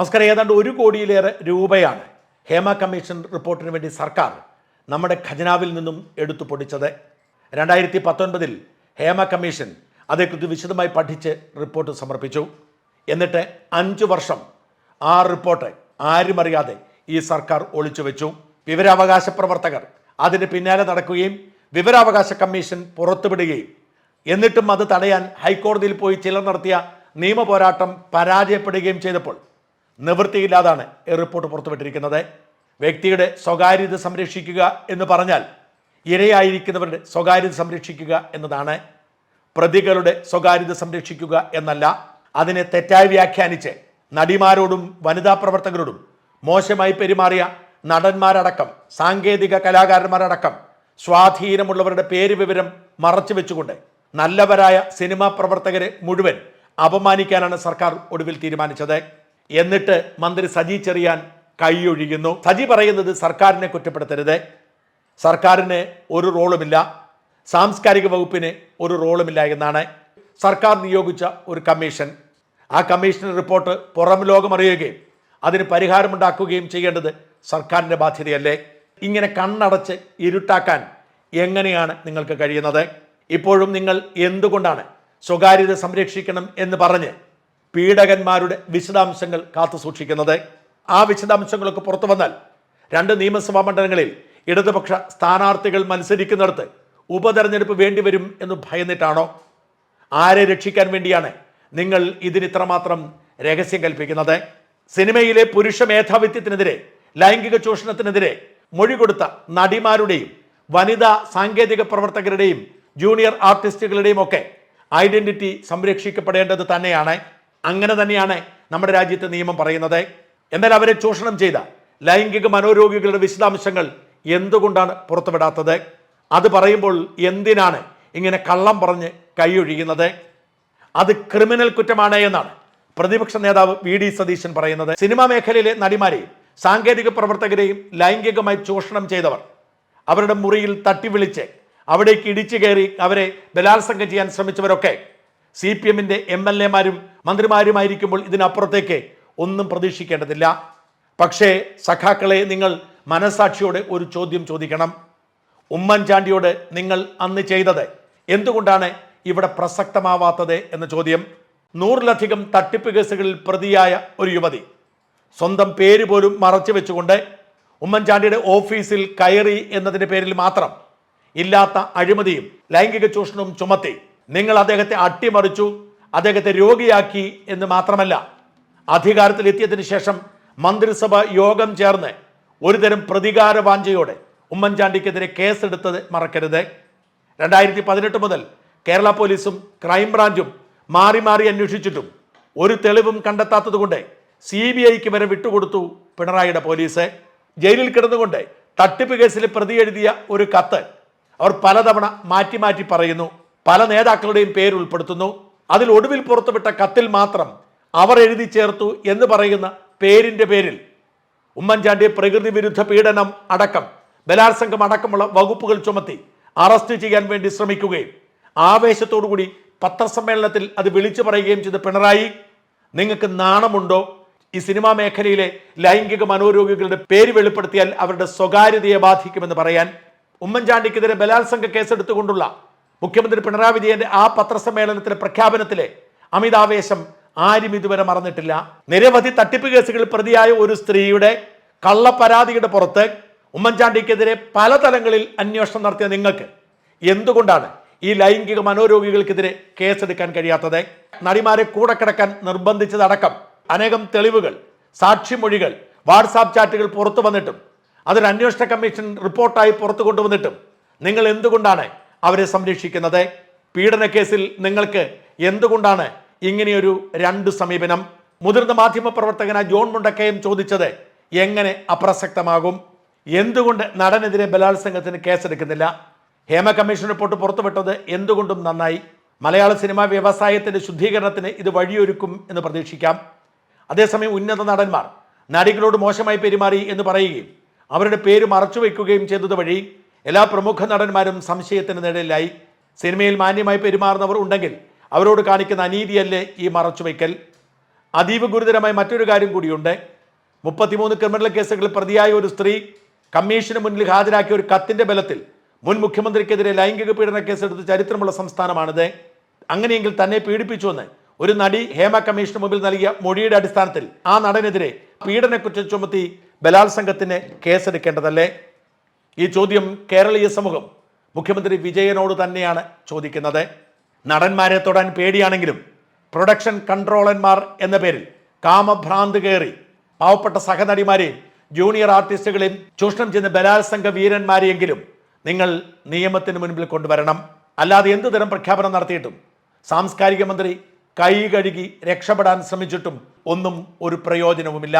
നമസ്കാരം. ഏതാണ്ട് ഒരു കോടിയിലേറെ രൂപയാണ് ഹേമ കമ്മീഷൻ റിപ്പോർട്ടിന് വേണ്ടി സർക്കാർ നമ്മുടെ ഖജനാവിൽ നിന്നും എടുത്തു പൊടിച്ചത്. രണ്ടായിരത്തി പത്തൊൻപതിൽ ഹേമ കമ്മീഷൻ അതേക്കുറിച്ച് വിശദമായി പഠിച്ച് റിപ്പോർട്ട് സമർപ്പിച്ചു. എന്നിട്ട് അഞ്ച് വർഷം ആ റിപ്പോർട്ട് ആരും അറിയാതെ ഈ സർക്കാർ ഒളിച്ചു വെച്ചു. വിവരാവകാശ പ്രവർത്തകർ അതിന് പിന്നാലെ നടക്കുകയും വിവരാവകാശ കമ്മീഷൻ പുറത്തുവിടുകയും. എന്നിട്ടും അത് തടയാൻ ഹൈക്കോടതിയിൽ പോയി ചിലർ നടത്തിയ നിയമ പോരാട്ടം പരാജയപ്പെടുകയും ചെയ്തപ്പോൾ നിവൃത്തിയില്ലാതാണ് റിപ്പോർട്ട് പുറത്തുവിട്ടിരിക്കുന്നത്. വ്യക്തിയുടെ സ്വകാര്യത സംരക്ഷിക്കുക എന്ന് പറഞ്ഞാൽ ഇരയായിരിക്കുന്നവരുടെ സ്വകാര്യത സംരക്ഷിക്കുക എന്നതാണ്. പ്രതികളുടെ സ്വകാര്യത സംരക്ഷിക്കുക എന്നല്ല. അതിനെ തെറ്റായി വ്യാഖ്യാനിച്ച് നടിമാരോടും വനിതാ പ്രവർത്തകരോടും മോശമായി പെരുമാറിയ നടന്മാരടക്കം സാങ്കേതിക കലാകാരന്മാരടക്കം സ്വാധീനമുള്ളവരുടെ പേര് വിവരം മറച്ചു വെച്ചുകൊണ്ട് നല്ലവരായ സിനിമാ പ്രവർത്തകരെ മുഴുവൻ അപമാനിക്കാനാണ് സർക്കാർ ഒടുവിൽ തീരുമാനിച്ചത്. എന്നിട്ട് മന്ത്രി സജി ചെറിയാൻ കൈയൊഴിയുന്നു. സജി പറയുന്നത് സർക്കാരിനെ കുറ്റപ്പെടുത്തരുത്. സർക്കാരിന് ഒരു റോളുമില്ല. സാംസ്കാരിക വകുപ്പിന് ഒരു റോളുമില്ല എന്നാണ്. സർക്കാർ നിയോഗിച്ച ഒരു കമ്മീഷൻ. ആ കമ്മീഷൻ റിപ്പോർട്ട് പുറം ലോകം അറിയുകയും അതിന് പരിഹാരമുണ്ടാക്കുകയും ചെയ്യേണ്ടത് സർക്കാരിന്റെ ബാധ്യതയല്ലേ? ഇങ്ങനെ കണ്ണടച്ച് ഇരുട്ടാക്കാൻ എങ്ങനെയാണ് നിങ്ങൾക്ക് കഴിയുന്നത്? ഇപ്പോഴും നിങ്ങൾ എന്തുകൊണ്ടാണ് സ്വകാര്യത സംരക്ഷിക്കണം എന്ന് പറഞ്ഞ് പീഡകന്മാരുടെ വിശദാംശങ്ങൾ കാത്തു സൂക്ഷിക്കുന്നത്. ആ വിശദാംശങ്ങളൊക്കെ പുറത്തു വന്നാൽ രണ്ട് നിയമസഭാ മണ്ഡലങ്ങളിൽ ഇടതുപക്ഷ സ്ഥാനാർത്ഥികൾ മത്സരിക്കുന്നിടത്ത് ഉപതെരഞ്ഞെടുപ്പ് വേണ്ടിവരും എന്ന് ഭയന്നിട്ടാണോ? ആരെ രക്ഷിക്കാൻ വേണ്ടിയാണ് നിങ്ങൾ ഇതിന് ഇത്രമാത്രം രഹസ്യം കൽപ്പിക്കുന്നത്? സിനിമയിലെ പുരുഷ മേധാവിത്വത്തിനെതിരെ ലൈംഗിക ചൂഷണത്തിനെതിരെ മൊഴി കൊടുത്ത നടിമാരുടെയും വനിതാ സാങ്കേതിക പ്രവർത്തകരുടെയും ജൂനിയർ ആർട്ടിസ്റ്റുകളുടെയും ഒക്കെ ഐഡന്റിറ്റി സംരക്ഷിക്കപ്പെടേണ്ടത് തന്നെയാണ്. അങ്ങനെ തന്നെയാണ് നമ്മുടെ രാജ്യത്തെ നിയമം പറയുന്നത്. എന്നാൽ അവരെ ചൂഷണം ചെയ്ത ലൈംഗിക മനോരോഗികളുടെ വിശദാംശങ്ങൾ എന്തുകൊണ്ടാണ് പുറത്തുവിടാത്തത്? അത് പറയുമ്പോൾ എന്തിനാണ് ഇങ്ങനെ കള്ളം പറഞ്ഞ് കൈയൊഴിയുന്നത്? അത് ക്രിമിനൽ കുറ്റമാണ് എന്നാണ് പ്രതിപക്ഷ നേതാവ് വി ഡി സതീശൻ പറയുന്നത്. സിനിമാ മേഖലയിലെ നടിമാരെയും സാങ്കേതിക പ്രവർത്തകരെയും ലൈംഗികമായി ചൂഷണം ചെയ്തവർ അവരുടെ മുറിയിൽ തട്ടി വിളിച്ച് അവിടേക്ക് ഇടിച്ചു കയറി അവരെ ബലാത്സംഗം ചെയ്യാൻ ശ്രമിച്ചവരൊക്കെ സി പി എമ്മിന്റെ എം എൽ എമാരും മന്ത്രിമാരുമായിരിക്കുമ്പോൾ ഇതിനപ്പുറത്തേക്ക് ഒന്നും പ്രതീക്ഷിക്കേണ്ടതില്ല. പക്ഷേ സഖാക്കളെ നിങ്ങൾ മനസാക്ഷിയോടെ ഒരു ചോദ്യം ചോദിക്കണം. ഉമ്മൻചാണ്ടിയോട് നിങ്ങൾ അന്ന് ചെയ്തത് എന്തുകൊണ്ടാണ് ഇവിടെ പ്രസക്തമാവാത്തത് എന്ന ചോദ്യം. നൂറിലധികം തട്ടിപ്പ് കേസുകളിൽ പ്രതിയായ ഒരു യുവതി. സ്വന്തം പേര് പോലും മറച്ചു വെച്ചുകൊണ്ട് ഉമ്മൻചാണ്ടിയുടെ ഓഫീസിൽ കയറി എന്നതിന്റെ പേരിൽ മാത്രം ഇല്ലാത്ത അഴിമതിയും ലൈംഗിക ചൂഷണവും ചുമത്തി നിങ്ങൾ അദ്ദേഹത്തെ അട്ടിമറിച്ചു അദ്ദേഹത്തെ രോഗിയാക്കി എന്ന് മാത്രമല്ല അധികാരത്തിൽ എത്തിയതിനു ശേഷം മന്ത്രിസഭ യോഗം ചേർന്ന് ഒരുതരം പ്രതികാര വാഞ്ചയോടെ ഉമ്മൻചാണ്ടിക്കെതിരെ കേസെടുത്തത് മറക്കരുത്. രണ്ടായിരത്തി പതിനെട്ട് മുതൽ കേരള പോലീസും ക്രൈംബ്രാഞ്ചും മാറി മാറി അന്വേഷിച്ചിട്ടും ഒരു തെളിവും കണ്ടെത്താത്തതുകൊണ്ട് സി ബി ഐക്ക് വരെ വിട്ടുകൊടുത്തു പിണറായിയുടെ പോലീസ്. ജയിലിൽ കിടന്നുകൊണ്ട് തട്ടിപ്പ് കേസിൽ പ്രതി എഴുതിയ ഒരു കത്ത് അവർ പലതവണ മാറ്റി മാറ്റി പറയുന്നു. പല നേതാക്കളുടെയും പേര് ഉൾപ്പെടുത്തുന്നു. അതിൽ ഒടുവിൽ പുറത്തുവിട്ട കത്തിൽ മാത്രം അവർ എഴുതി ചേർത്തു എന്ന് പറയുന്ന പേരിന്റെ പേരിൽ ഉമ്മൻചാണ്ടി പ്രകൃതി വിരുദ്ധ പീഡനം അടക്കം ബലാത്സംഗം അടക്കമുള്ള വകുപ്പുകൾ ചുമത്തി അറസ്റ്റ് ചെയ്യാൻ വേണ്ടി ശ്രമിക്കുകയും ആവേശത്തോടുകൂടി പത്രസമ്മേളനത്തിൽ അത് വിളിച്ചു പറയുകയും ചെയ്ത പിണറായി നിങ്ങൾക്ക് നാണമുണ്ടോ? ഈ സിനിമാ മേഖലയിലെ ലൈംഗിക മനോരോഗികളുടെ പേര് വെളിപ്പെടുത്തിയാൽ അവരുടെ സ്വകാര്യതയെ ബാധിക്കുമെന്ന് പറയാൻ ഉമ്മൻചാണ്ടിക്കെതിരെ ബലാത്സംഗ കേസെടുത്തുകൊണ്ടുള്ള മുഖ്യമന്ത്രി പിണറായി വിജയന്റെ ആ പത്രസമ്മേളനത്തിലെ പ്രഖ്യാപനത്തിലെ അമിതാവേശം ആരും ഇതുവരെ മറന്നിട്ടില്ല. നിരവധി തട്ടിപ്പ് കേസുകളിൽ പ്രതിയായ ഒരു സ്ത്രീയുടെ കള്ളപ്പരാതിയുടെ പുറത്ത് ഉമ്മൻചാണ്ടിക്കെതിരെ പല തലങ്ങളിൽ അന്വേഷണം നടത്തിയ നിങ്ങൾക്ക് എന്തുകൊണ്ടാണ് ഈ ലൈംഗിക മനോരോഗികൾക്കെതിരെ കേസെടുക്കാൻ കഴിയാത്തത്? നടിമാരെ കൂടെ കിടക്കാൻ നിർബന്ധിച്ചതടക്കം അനേകം തെളിവുകൾ സാക്ഷിമൊഴികൾ വാട്സാപ്പ് ചാറ്റുകൾ പുറത്തു വന്നിട്ടും അതൊരു അന്വേഷണ കമ്മീഷൻ റിപ്പോർട്ടായി പുറത്തു കൊണ്ടുവന്നിട്ടും നിങ്ങൾ എന്തുകൊണ്ടാണ് അവരെ സംരക്ഷിക്കുന്നത്. പീഡന കേസിൽ നിങ്ങൾക്ക് എന്തുകൊണ്ടാണ് ഇങ്ങനെയൊരു രണ്ട് സമീപനം? മുതിർന്ന മാധ്യമ പ്രവർത്തകനായ ജോൺ മുണ്ടക്കയം ചോദിച്ചത് എങ്ങനെ അപ്രസക്തമാകും? എന്തുകൊണ്ട് നടനെതിരെ ബലാത്സംഗത്തിന് കേസെടുക്കുന്നില്ല? ഹേമ കമ്മീഷൻ റിപ്പോർട്ട് പുറത്തുവിട്ടത് എന്തുകൊണ്ടും നന്നായി. മലയാള സിനിമാ വ്യവസായത്തിന്റെ ശുദ്ധീകരണത്തിന് ഇത് വഴിയൊരുക്കും എന്ന് പ്രതീക്ഷിക്കാം. അതേസമയം ഉന്നത നടന്മാർ നടികളോട് മോശമായി പെരുമാറി എന്ന് പറയുകയും അവരുടെ പേര് മറച്ചുവെക്കുകയും ചെയ്തത് വഴി എല്ലാ പ്രമുഖ നടന്മാരും സംശയത്തിന് നേടലായി സിനിമയിൽ മാന്യമായി പെരുമാറുന്നവർ ഉണ്ടെങ്കിൽ അവരോട് കാണിക്കുന്ന അനീതിയല്ലേ ഈ മറച്ചുവെക്കൽ അതീവ ഗുരുതരമായ മറ്റൊരു കാര്യം കൂടിയുണ്ട്. മുപ്പത്തിമൂന്ന് ക്രിമിനൽ കേസുകളിൽ പ്രതിയായ ഒരു സ്ത്രീ കമ്മീഷന് മുന്നിൽ ഹാജരാക്കിയ ഒരു കത്തിന്റെ ബലത്തിൽ മുൻ മുഖ്യമന്ത്രിക്കെതിരെ ലൈംഗിക പീഡന കേസെടുത്ത് ചരിത്രമുള്ള സംസ്ഥാനമാണിത്. അങ്ങനെയെങ്കിൽ തന്നെ പീഡിപ്പിച്ചുവെന്ന് ഒരു നടി ഹേമ കമ്മീഷന് മുമ്പിൽ നൽകിയ മൊഴിയുടെ അടിസ്ഥാനത്തിൽ ആ നടനെതിരെ പീഡനക്കുറ്റം ചുമത്തി ബലാത്സംഗത്തിന് കേസെടുക്കേണ്ടതല്ലേ? ഈ ചോദ്യം കേരളീയ സമൂഹം മുഖ്യമന്ത്രി വിജയനോട് തന്നെയാണ് ചോദിക്കുന്നത്. നടന്മാരെ തൊടാൻ പേടിയാണെങ്കിലും പ്രൊഡക്ഷൻ കൺട്രോളർമാർ എന്ന പേരിൽ കാമഭ്രാന്ത് കയറി. പാവപ്പെട്ട സഹനടിമാരെയും ജൂനിയർ ആർട്ടിസ്റ്റുകളെയും ചൂഷണം ചെയ്യുന്ന ബലാത്സംഗ വീരന്മാരെയെങ്കിലും നിങ്ങൾ നിയമത്തിന് മുൻപിൽ കൊണ്ടുവരണം. അല്ലാതെ എന്ത് തരം പ്രഖ്യാപനം നടത്തിയിട്ടും സാംസ്കാരിക മന്ത്രി കൈ കഴുകി രക്ഷപ്പെടാൻ ശ്രമിച്ചിട്ടും ഒന്നും ഒരു പ്രയോജനവുമില്ല.